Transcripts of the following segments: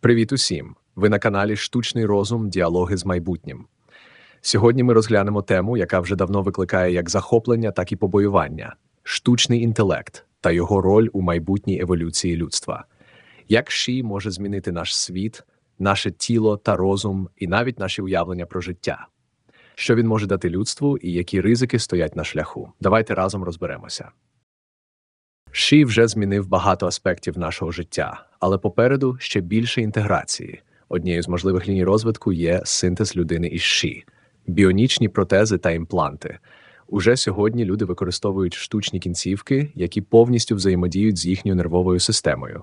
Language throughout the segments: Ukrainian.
Привіт усім! Ви на каналі Штучний розум Діалоги з майбутнім. Сьогодні ми розглянемо тему, яка вже давно викликає як захоплення, так і побоювання штучний інтелект та його роль у майбутній еволюції людства. Як ШІ може змінити наш світ, наше тіло та розум, і навіть наші уявлення про життя? Що він може дати людству і які ризики стоять на шляху? Давайте разом розберемося. Ші вже змінив багато аспектів нашого життя, але попереду ще більше інтеграції. Однією з можливих ліній розвитку є синтез людини із ші, біонічні протези та імпланти. Уже сьогодні люди використовують штучні кінцівки, які повністю взаємодіють з їхньою нервовою системою.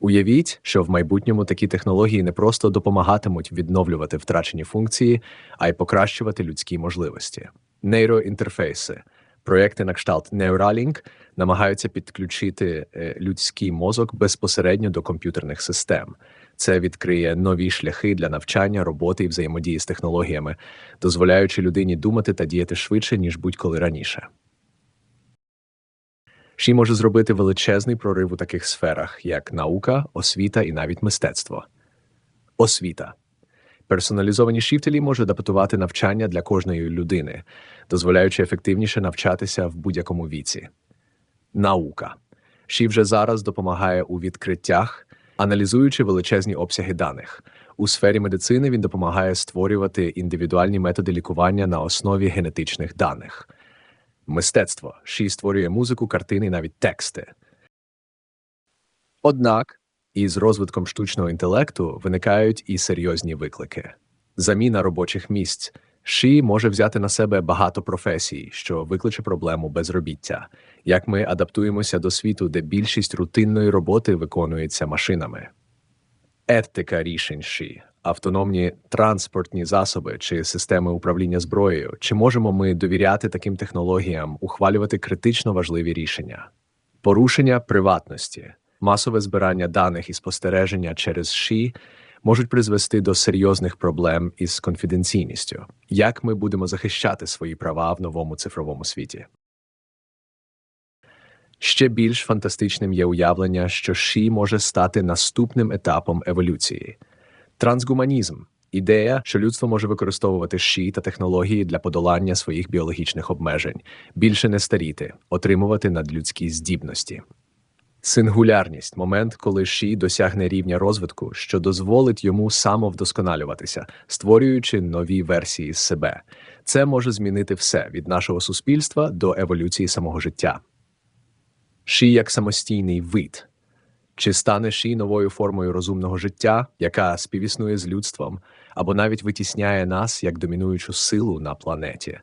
Уявіть, що в майбутньому такі технології не просто допомагатимуть відновлювати втрачені функції, а й покращувати людські можливості. Нейроінтерфейси. Проєкти на кшталт Neuralink намагаються підключити е, людський мозок безпосередньо до комп'ютерних систем. Це відкриє нові шляхи для навчання, роботи і взаємодії з технологіями, дозволяючи людині думати та діяти швидше, ніж будь-коли раніше. Ші може зробити величезний прорив у таких сферах, як наука, освіта і навіть мистецтво. Освіта. Персоналізовані шіфтелі може адаптувати навчання для кожної людини, дозволяючи ефективніше навчатися в будь-якому віці. Наука. Ші вже зараз допомагає у відкриттях, аналізуючи величезні обсяги даних. У сфері медицини він допомагає створювати індивідуальні методи лікування на основі генетичних даних. Мистецтво Ші створює музику, картини і навіть тексти. Однак із розвитком штучного інтелекту виникають і серйозні виклики. Заміна робочих місць. Ші може взяти на себе багато професій, що викличе проблему безробіття, як ми адаптуємося до світу, де більшість рутинної роботи виконується машинами. Етика рішень Ші, автономні транспортні засоби чи системи управління зброєю, чи можемо ми довіряти таким технологіям, ухвалювати критично важливі рішення, порушення приватності, масове збирання даних і спостереження через ШІ можуть призвести до серйозних проблем із конфіденційністю. Як ми будемо захищати свої права в новому цифровому світі? Ще більш фантастичним є уявлення, що ШІ може стати наступним етапом еволюції. Трансгуманізм ідея, що людство може використовувати ШІ та технології для подолання своїх біологічних обмежень, більше не старіти, отримувати надлюдські здібності. Сингулярність момент, коли Ші досягне рівня розвитку, що дозволить йому самовдосконалюватися, створюючи нові версії себе. Це може змінити все від нашого суспільства до еволюції самого життя. Ші як самостійний вид. Чи стане Ші новою формою розумного життя, яка співіснує з людством, або навіть витісняє нас як домінуючу силу на планеті?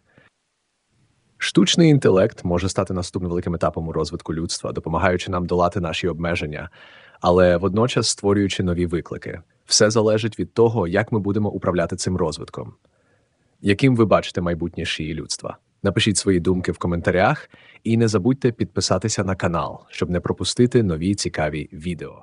Штучний інтелект може стати наступним великим етапом у розвитку людства, допомагаючи нам долати наші обмеження, але водночас створюючи нові виклики. Все залежить від того, як ми будемо управляти цим розвитком. Яким ви бачите майбутнє шиї людства? Напишіть свої думки в коментарях і не забудьте підписатися на канал, щоб не пропустити нові цікаві відео.